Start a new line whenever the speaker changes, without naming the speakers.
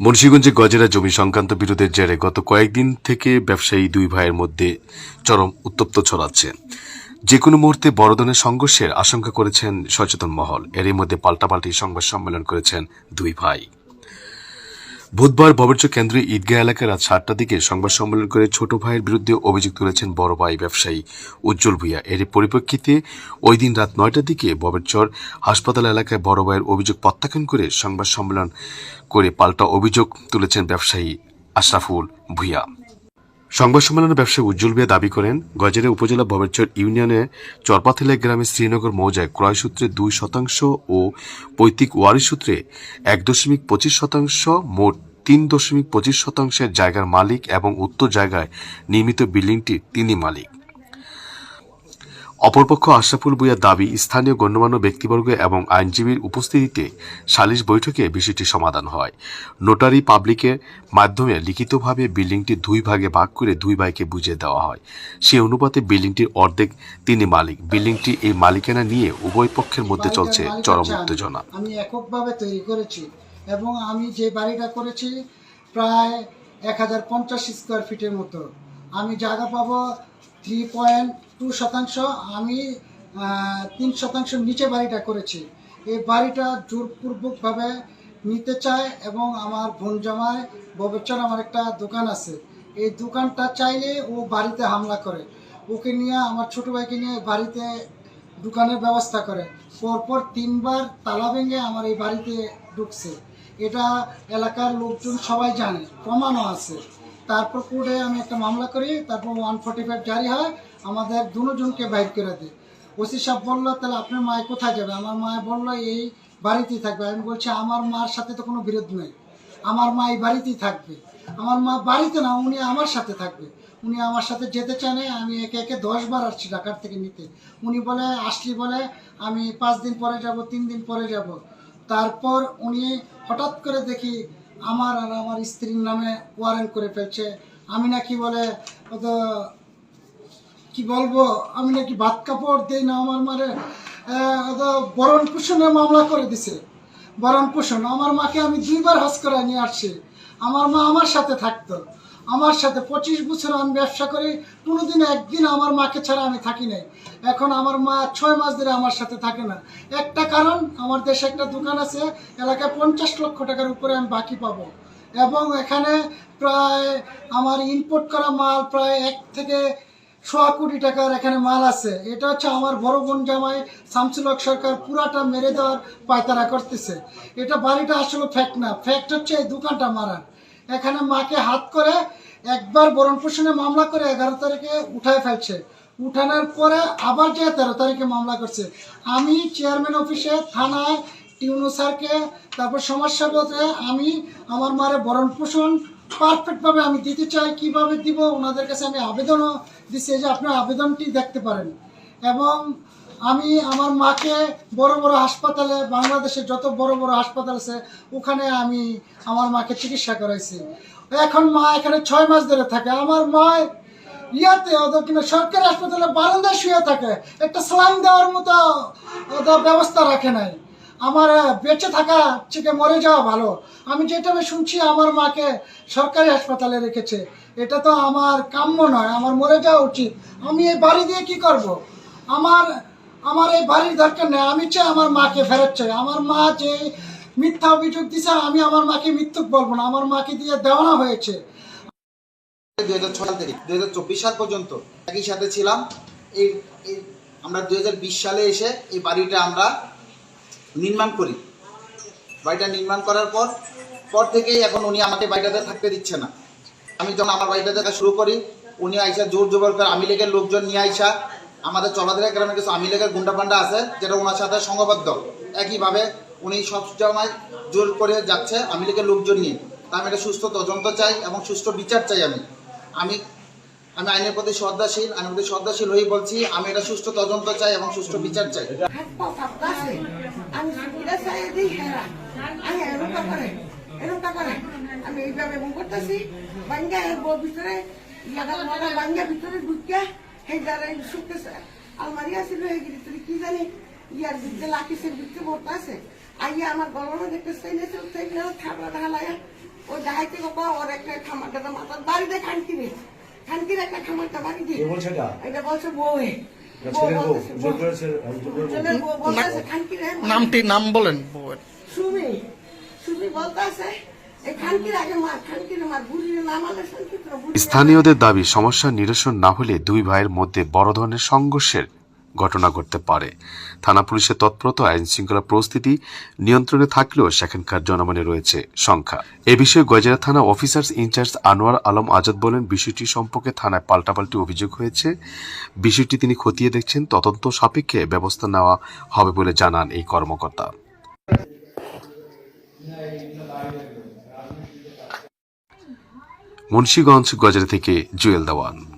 মুন্সিগঞ্জে গজেরা জমি সংক্রান্ত বিরোধের জেরে গত কয়েকদিন থেকে ব্যবসায়ী দুই ভাইয়ের মধ্যে চরম উত্তপ্ত ছড়াচ্ছে। যে কোনো মুহূর্তে বড় ধরনের সংঘর্ষের আশঙ্কা করেছেন সচেতন মহল। এরই মধ্যে পাল্টাপাল্টি সংবাদ সম্মেলন করেছেন দুই ভাই। বুধবার ববরচ কেন্দ্রে ঈদগাহ এলাকায় রাত সাতটার দিকে সংবাদ সম্মেলন করে ছোট ভাইয়ের বিরুদ্ধে অভিযোগ তুলেছেন বড় ভাই ব্যবসায়ী উজ্জ্বল ভূঁইয়া। এর পরিপ্রেক্ষিতে ওই দিন রাত নয়টার দিকে ববেরচর হাসপাতাল এলাকায় বড় ভাইয়ের অভিযোগ প্রত্যাখ্যান করে সংবাদ সম্মেলন করে পাল্টা অভিযোগ তুলেছেন ব্যবসায়ী আশরাফুল ভূঁইয়া। সংবাদ সম্মেলনে ব্যবসায়ী উজ্জ্বল বিয়া দাবি করেন গজারে উপজেলা ববেরচর ইউনিয়নে চরপাথেলে গ্রামে শ্রীনগর মৌজায় ক্রয় সূত্রে দুই শতাংশ ও পৈতৃক ওয়ারি সূত্রে এক দশমিক পঁচিশ শতাংশ, মোট তিন দশমিক পঁচিশ শতাংশের জায়গার মালিক এবং উত্তর জায়গায় নির্মিত বিল্ডিংটির তিনি মালিক। অপরপক্ষ আশরাফুল ভূঁইয়ার দাবি স্থানীয় গণ্যমান্য ব্যক্তিবর্গ এবং আইনজীবীর উপস্থিতিতে সালিশ বৈঠকে বিষয়টি সমাধান হয়। নোটারি পাবলিকের মাধ্যমে লিখিতভাবে বিল্ডিংটি দুই ভাগে ভাগ করে দুই ভাইকে বুঝিয়ে দেওয়া হয়। সেই অনুপাতে বিল্ডিংটির অর্ধেক তিনি মালিক। বিল্ডিংটি এই মালিকানা নিয়ে উভয় পক্ষের মধ্যে চলছে চরম উত্তেজনা।
আমি এককভাবে তৈরি করেছি এবং আমি যে বাড়িটা করেছি প্রায় এক হাজার পঞ্চাশ স্কোয়ার ফিটের মতো। আমি জায়গা পাবো থ্রি পয়েন্ট টু শতাংশ, আমি তিন শতাংশ নিচে বাড়িটা করেছি। এই বাড়িটা জোরপূর্বকভাবে নিতে চায় এবং আমার বোন জামাই, ববেচর আমার একটা দোকান আছে। এই দোকানটা চাইলে ও বাড়িতে হামলা করে। ওকে নিয়ে, আমার ছোট ভাইকে নিয়ে বাড়িতে দোকানের ব্যবস্থা করে। পরপর তিনবার তালা ভেঙে আমার এই বাড়িতে ঢুকছে। এটা এলাকার লোকজন সবাই জানে, প্রমাণও আছে। তারপর কোর্টে আমি একটা মামলা করি, তারপর ওয়ান ফোর্টি ফাইভ জারি হয়, আমাদের দুজনকে বাইর করে দেয়। ওসি সাহেব বলল, তাহলে আপনার মায় কোথায় যাবে? আমার মায় বলল, এই বাড়িতেই থাকবে। আমি বলছি, আমার মার সাথে তো কোনো বিরোধ নেই। আমার মা এই বাড়িতেই থাকবে। আমার মা বাড়িতে না, উনি আমার সাথে থাকবে। উনি আমার সাথে যেতে চায় না, আমি একে একে দশ বার আসছি ঢাকার থেকে নিতে। উনি বলে, আসলি বলে, আমি পাঁচ দিন পরে যাব, তিন দিন পরে যাব। তারপর উনি হঠাৎ করে দেখি আমার আর আমার স্ত্রীর নামে ওয়ারেন্ট করে ফেলছে। আমি নাকি বলে অত কি বলব, আমি নাকি ভাত কাপড় দিই না আমার মারে। বরণ পোষণের মামলা করে দিছে। বরণ পোষণ, আমার মাকে আমি দুইবার হাস করে নিয়ে আসছি। আমার মা আমার সাথে থাকতো। আমার সাথে পঁচিশ বছর আমি ব্যবসা করি, কোনোদিন একদিন আমার মাকে ছাড়া আমি থাকি নাই। এখন আমার মা ছয় মাস ধরে আমার সাথে থাকে না। একটা কারণ, আমার দেশে একটা দোকান আছে, এলাকায় পঞ্চাশ লক্ষ টাকার উপরে আমি বাকি পাবো। এবং এখানে প্রায় আমার ইনপুট করা মাল প্রায় এক থেকে সোয়া কোটি টাকার এখানে মাল আছে। এটা হচ্ছে আমার বড় বোন জামাই শামসুল হক সরকার পুরাটা মেরে দেওয়ার পায়তারা করতেছে। এটা বাড়িটা আসলে ফ্যাক্ট না। ফ্যাক্ট হচ্ছে এই দোকানটা মারার। এখানে মাকে হাত করে একবার বরণ পোষণে মামলা করে এগারো তারিখে উঠায় ফেলছে। উঠানোর পরে আবার যে তেরো তারিখে মামলা করছে। আমি চেয়ারম্যান অফিসে, থানায়, টিউনো স্যারকে, তারপর বলতে আমি আমার মারে বরণ পোষণ পারফেক্টভাবে আমি দিতে চাই, কীভাবে দিব, ওনাদের কাছে আমি আবেদনও দিচ্ছি। যে আপনার আবেদনটি দেখতে পারেন। এবং আমি আমার মাকে বড় বড় হাসপাতালে বাংলাদেশে যত বড় বড় হাসপাতাল আছে, ওখানে আমি আমার মাকে চিকিৎসা করাইছি। এখন মা এখানে ছয় মাস ধরে থাকে। আমার মা ইয়াতে ওদের কিনা সরকারি হাসপাতালে বারান্দায় শুয়ে থাকে। একটা স্লাইন দেওয়ার মতো ওদের ব্যবস্থা রাখে নাই। আমার বেঁচে থাকা থেকে মরে যাওয়া ভালো। আমি যেটা শুনছি, আমার মাকে সরকারি হাসপাতালে রেখেছে। এটা তো আমার কাম্য নয়, আমার মরে যাওয়া উচিত। আমি এই বাড়ি দিয়ে কি করব? আমার আমার এই বাড়ির দরকার নেই, আমি চাই আমার মাকে ফেরত চাই। আমার মা যে মিথ্যা অভিযোগ দিছে, আমি আমার মাকে মিথ্যুক বলব না, আমার মাকে দিয়ে দেওয়ানো হয়েছে।
হাজার ছয় থেকে হাজার চব্বিশ সাল পর্যন্ত একই সাথে ছিলাম। এই আমরা হাজার বিশ সালে এসে এই বাড়িটা আমরা নির্মাণ করি। বাড়িটা নির্মাণ করার পর পর থেকেই এখন উনি আমাকে বাড়িটাতে থাকতে দিচ্ছে না। আমি যখন আমার বাড়িটা দেখা শুরু করি, উনি আইসা জোর জবর করে আমি লেগে লোকজন নিয়ে আইসা আমাদের চলাধরা গ্রামে কিছু আমি লীগের গুন্ডা পান্ডা আছে, যেটা ওনার সাথে সংঘবদ্ধ। একইভাবে উনি সব সময় জোর করে যাচ্ছে আমি লীগের লোকজন নিয়ে। তা আমি একটা সুস্থ তদন্ত চাই এবং সুষ্ঠু বিচার চাই আমি। আমি আমি আইনের প্রতি শ্রদ্ধাশীল, আইনের প্রতি শ্রদ্ধাশীল হয়ে বলছি, আমি এটা সুষ্ঠু তদন্ত চাই এবং সুষ্ঠু বিচার চাই।
আমি এইভাবে করতেছি। বাঙ্গা ভিতরে বাঙ্গা ভিতরে ঢুকিয়া সেই দ্বারা শুকতেছে আলমারি আছিল সেই ভিতরে কি জানি ইয়ার ভিতরে লাকিসের ভিতরে ভরতে আছে। আইয়া আমার গলানো দেখতে চাইলে চাইলে থাবড়া ও যাইতে গো ওর একটা খামারটা মাথার বাড়িতে খানকিরে। খানকিরে একটা খামারটা বাড়ি দিয়ে
বলছে এটা?
এটা বলছে বউ
ছেলের বউ জোর করেছে
ছেলের বউ বলতেছে খানকিরে।
নামটি নাম বলেন
সুমি সুমি বলতেছে এই
স্থানীয়দের দাবি সমস্যা নিরসন না হলে দুই ভাইয়ের মধ্যে বড় ধরনের সংঘর্ষের ঘটনা ঘটতে পারে। থানা পুলিশের তৎপরতা আইন শৃঙ্খলা পরিস্থিতি নিয়ন্ত্রণে থাকলেও সেখানকার জনমনে রয়েছে সংখ্যা। এ বিষয়ে গজরা থানা অফিসার্স ইনচার্জ আনোয়ার আলম আজাদ বলেন, বিষয়টি সম্পর্কে থানায় পাল্টাপাল্টি অভিযোগ হয়েছে। বিষয়টি তিনি খতিয়ে দেখছেন, তদন্ত সাপেক্ষে ব্যবস্থা নেওয়া হবে বলে জানান এই কর্মকর্তা। মুন্সীগঞ্জ গজারি থেকে জুয়েল দেওয়ান।